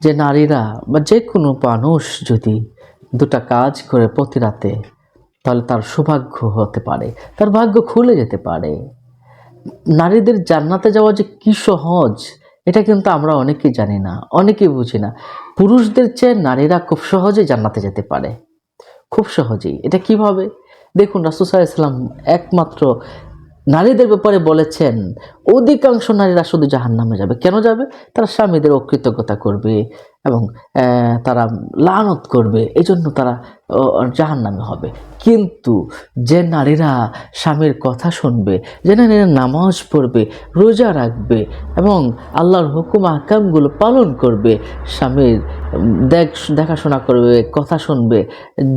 যে নারীরা বা যে কোনো মানুষ যদি দুটা কাজ করে প্রতি রাতে, তাহলে তার সৌভাগ্য হতে পারে, তার ভাগ্য খুলে যেতে পারে। নারীদের জান্নাতে যাওয়া যে কী সহজ, এটা কিন্তু আমরা অনেকেই জানি না, অনেকেই বুঝি না। পুরুষদের চেয়ে নারীরা খুব সহজে জান্নাতে যেতে পারে। খুব সহজেই। এটা কীভাবে? দেখুন রাসুসাহ ইসলাম একমাত্র নারীদের ব্যাপারে বলেছেন, অধিকাংশ নারীরা শুধু জাহান নামে যাবে। কেন যাবে? তারা স্বামীদের অকৃতজ্ঞতা করবে এবং তারা লানত করবে। এই জন্য তারা জাহান নামে হবে। কিন্তু যে নারীরা স্বামীর কথা শুনবে, যে নারীরা নামাজ পড়বে, রোজা রাখবে এবং আল্লাহর হুকুম আকামগুলো পালন করবে, স্বামীর দেখ, দেখাশোনা করবে, কথা শুনবে,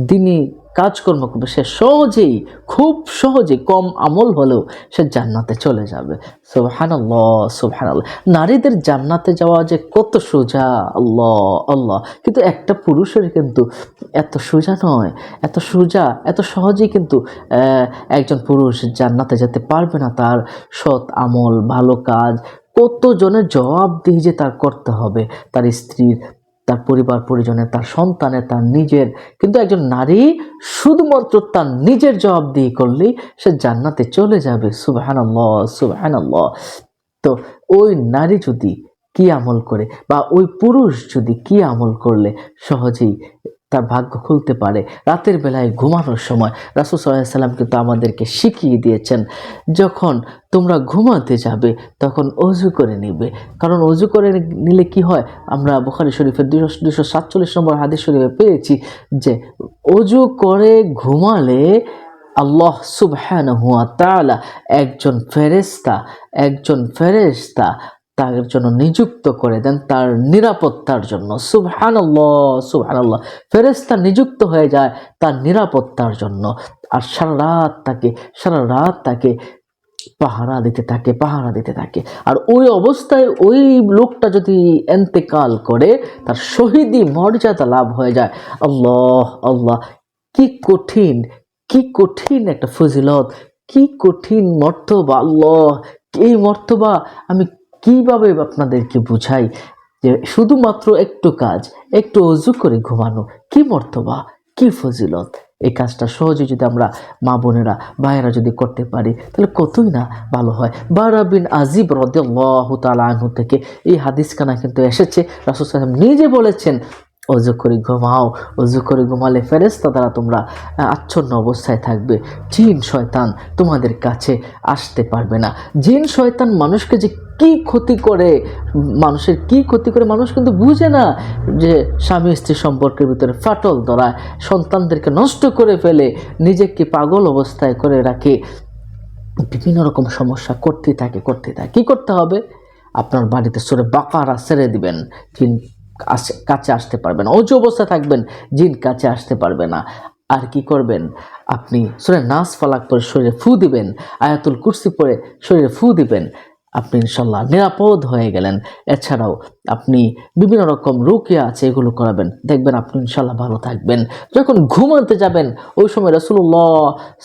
দিনই কাজকর্ম করবে। সে সহজেই, খুব সহজে কম আমল হলেও সে জান্নাতে চলে যাবে। সুবহানাল্লাহ সুবহানাল্লাহ। নারীদের জান্নাতে যাওয়া যে কত সোজা, আল্লাহ আল্লাহ। কিন্তু একটা পুরুষের কিন্তু এত সোজা নয়। এত সোজা, এত সহজেই কিন্তু একজন পুরুষ জান্নাতে যেতে পারবে না। তার সৎ আমল, ভালো কাজ, কতজনের জবাবদিহি যে তার করতে হবে। তার স্ত্রীর তার পরিবার পরিজনে তার সন্তানে তার নিজের। কিন্তু একজন নারী শুধুমাত্র তার নিজের জবাব দিয়ে করলেই সে জান্নাতে চলে যাবে। সুবহানাল্লাহ সুবহানাল্লাহ। তো ওই নারী যদি কি আমল করে বা ওই পুরুষ যদি কি আমল করলে সহজেই তার ভাগ্য খুলতে পারে। রাতের বেলায় ঘুমানোর সময় রাসুল সাল্লাহ সাল্লাম কিন্তু আমাদেরকে শিখিয়ে দিয়েছেন, যখন তোমরা ঘুমাতে যাবে তখন অজু করে নিবে। কারণ অজু করে নিলে কি হয়? আমরা বুখারি শরীফের দুশো দুশো সাতচল্লিশ নম্বর হাদিস শরীফে পেয়েছি যে, অজু করে ঘুমালে আল্লাহ সুবহানাহু হুয়া তাআলা একজন ফেরেশতা একজন ফেরেশতা তার জন্য নিযুক্ত করে দেন, তার নিরাপত্তার জন্য। সুবহানাল্লাহ সুবহানাল্লাহ। ফেরেশতা নিযুক্ত হয়ে যায় তার নিরাপত্তার জন্য। আর সারা রাত তাকে, সারা রাত তাকে পাহারা দিতে থাকে, পাহারা দিতে থাকে। আর ওই অবস্থায় ওই লোকটা যদি এন্তেকাল করে, তার শহীদি মর্যাদা লাভ হয়ে যায়। আল্লাহ আল্লাহ, কি কঠিন কি কঠিন একটা ফজিলত, কি কঠিন মর্তবা, আল্লাহ, এই মর্তবা আমি কীভাবে আপনাদেরকে বুঝাই যে শুধুমাত্র একটু কাজ, একটু অজু করে ঘুমানো, কি মর্তবা, কি ফজিলত? এই কাজটা সহজে যদি আমরা মা বোনেরা, ভাইয়েরা যদি করতে পারি, তাহলে কতই না ভালো হয়। বারা বিন আজিব রদাহ তালা আনহু থেকে এই হাদিসখানা কিন্তু এসেছে। রাসুল সাহেব নিজে বলেছেন, অজু করে ঘুমাও, অজু করে ঘুমালে ফেরেস্তা দ্বারা তোমরা আচ্ছন্ন অবস্থায় থাকবে। জিন, শয়তান তোমাদের কাছে আসতে পারবে না। জিন, শয়তান মানুষকে যে কি ক্ষতি করে মানুষের, কি ক্ষতি করে মানুষ কিন্তু বুঝে না যে স্বামী স্ত্রী সম্পর্কের ভিতরে ফাটল ধরায় সন্তানদেরকে নষ্ট করে ফেলে, নিজেকে পাগল অবস্থায় করে রাখে। বিভিন্ন রকম সমস্যা করতে থাকে করতে থাকে। কি করতে হবে? আপনার বাড়িতে সরে বাকারা ছেড়ে দিবেন, জিন কাছে আসতে পারবে না। অজু অবস্থায় থাকবেন, জিন কাছে আসতে পারবে না। আর কি করবেন? আপনি সরে নাচ ফলাক পরে শরীরে ফু দিবেন, আয়াতুল কুর্সি পরে শরীরে ফু দিবেন। আপনি ইনশাল্লাহ নিরাপদ হয়ে গেলেন। এছাড়াও আপনি বিভিন্ন রকম রুকিয়া আছে, এগুলো করাবেন। দেখবেন আপনি ইনশাল্লাহ ভালো থাকবেন। যখন ঘুমাতে যাবেন, ওই সময় রসুল্লাহ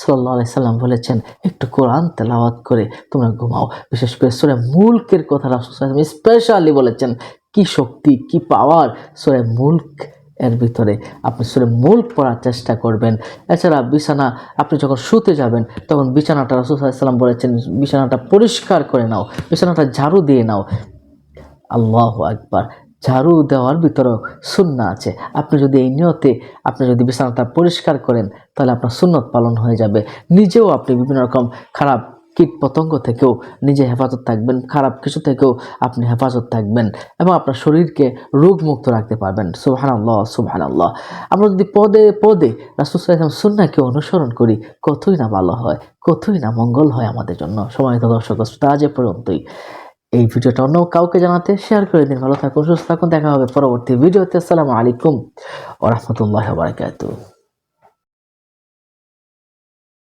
সাল্লাহ সাল্লাম বলেছেন, একটু কোরআন তেলাওয়াত করে তোমরা ঘুমাও। বিশেষ করে সুরে মুলকের কথা স্পেশালি বলেছেন, কি শক্তি, কি পাওয়ার সুরে মুলক এর ভিতরে আপনি সুরে মূল পড়ার চেষ্টা করবেন। এছাড়া বিছানা, আপনি যখন শুতে যাবেন, তখন বিছানাটা রসুলাম বলেছেন, বিছানাটা পরিষ্কার করে নাও, বিছানাটা ঝাড়ু দিয়ে নাও। আল্লাহ একবার ঝাড়ু দেওয়ার ভিতরেও সুন্না আছে। আপনি যদি এই নিয়তে, আপনি যদি বিছানাটা পরিষ্কার করেন, তাহলে আপনার সুন্নত পালন হয়ে যাবে। নিজেও আপনি বিভিন্ন রকম খারাপ কীট পতঙ্গ থেকেও নিজে হেফাজত থাকবেন, খারাপ কিছু থেকেও আপনি হেফাজত থাকবেন এবং আপনার শরীরকে রোগমুক্ত রাখতে পারবেন। সুবহান আল্লাহ সুবহান আল্লাহ আমরা যদি পদে পদে রাসুল সাল্লাম সুন্নাকে অনুসরণ করি, কতই না ভালো হয়, কতই না মঙ্গল হয় আমাদের জন্য। সময়ত দর্শক শ্রোতা, আজ পর্যন্তই। এই ভিডিওটা অন্য কাউকে জানাতে শেয়ার করে দিন। ভালো থাকুন, সুস্থ থাকুন। দেখা হবে পরবর্তী ভিডিওতে। আসসালামু আলাইকুম ও রহমতুল্লাহ